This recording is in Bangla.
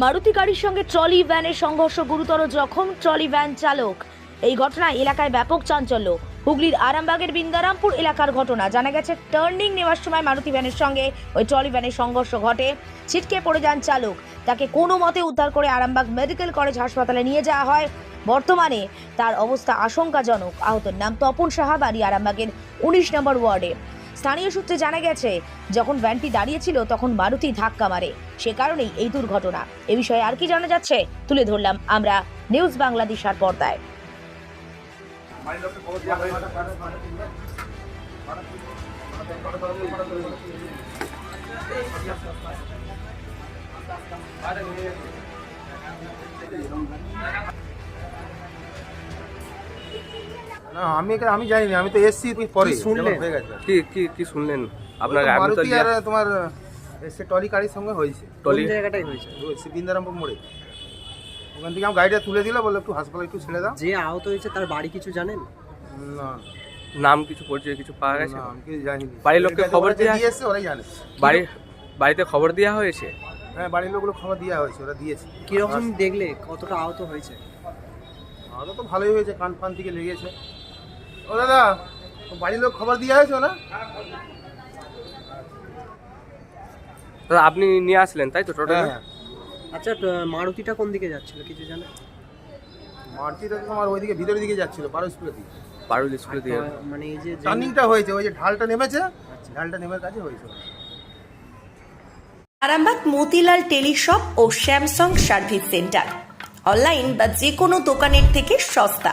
মারুতি গাড়ির সঙ্গে ট্রলি ভ্যানের সংঘর্ষ গুরুতর জখম, ট্রলি ভ্যান চালক। এই ঘটনায় এলাকায় ব্যাপক চাঞ্চল্য। হুগলির আরামবাগের বিন্দারামপুর এলাকার ঘটনা। জানা গেছে, টার্নিং নেওয়ার সময় মারুতি ভ্যানের সঙ্গে ওই ট্রলি ভ্যানের সংঘর্ষ ঘটে। ছিটকে পড়ে যান চালক। তাকে কোনো মতে উদ্ধার করে আরামবাগ মেডিকেল কলেজ হাসপাতালে নিয়ে যাওয়া হয়। বর্তমানে তার অবস্থা আশঙ্কাজনক। আহতের নাম তপন সাহা, বাড়ি আরামবাগের উনিশ নম্বর ওয়ার্ডে। স্থানীয় সূত্রে জানা গেছে, যখন ভ্যানটি দাঁড়িয়েছিল তখন মারুতি ধাক্কা মারে। সে কারণেই এই দুর্ঘটনা। এ বিষয়ে আর কি জানা যাচ্ছে, তুলে ধরলাম আমরা নিউজ বাংলাদেশার পর্দায়। না আমি এখানে- আমি জানি না আমি তো এসছি তুই পরে। কি শুনলেন? হয়ে গেছে। কি কি কি শুনলেন? আপনার ওই তো আপনি তো মারুতি আর তোমার এসছে টলি গাড়ির সঙ্গে হয়েছে। টলি? জায়গাটাই হয়েছে? ওই সিবিন্দারামপুর মোড়ে। ওখান থেকে আমার গাড়িটা তুলে দিল বলল একটু হাসপাতালে একটু ছেড়ে দাও। যে আহত হয়েছে তার বাড়ি কিছু জানেন? না। নাম কিছু পরিচয় কিছু পাওয়া গেছে? না, আমি কিছু জানি না। বাড়ির লোককে ওরা খবর যে দেয়া- দিয়ে এসছে ওরাই জানে। বাড়ি বাড়িতে খবর দেওয়া হয়েছে? হ্যাঁ বাড়ির লোকগুলো খবর দেওয়া হয়েছে ওরা দিয়েছে। কীরকম দেখলে কতটা আহত হয়েছে? আমারও তো ভালোই হয়েছে কান ফান থেকে লেগেছে। ও দাদা বাড়ির লোক খবর দিয়ে হয়েছে না। দাদা আপনি নিয়ে আসলেন তাই তো টোটাল? হ্যাঁ হ্যাঁ। আচ্ছা মারুতিটা কোন দিকে যাচ্ছিল কিছু জানেন? মারুতিটা তো তোমার ওইদিকে ভিতরের দিকে যাচ্ছিল বারো স্কুলের দিকে। পারুল স্কুলে দিয়ে মানে এই যে যে- টার্নিংটা হয়েছে ওই যে ঢালটা নেমেছে ঢালটা নেমের কাছে হয়েছে। আরামবাগ মতিলাল টেলিশপ ও স্যামসাং সার্ভিস সেন্টার। অনলাইন বা যে কোনো দোকানের থেকে সস্তা।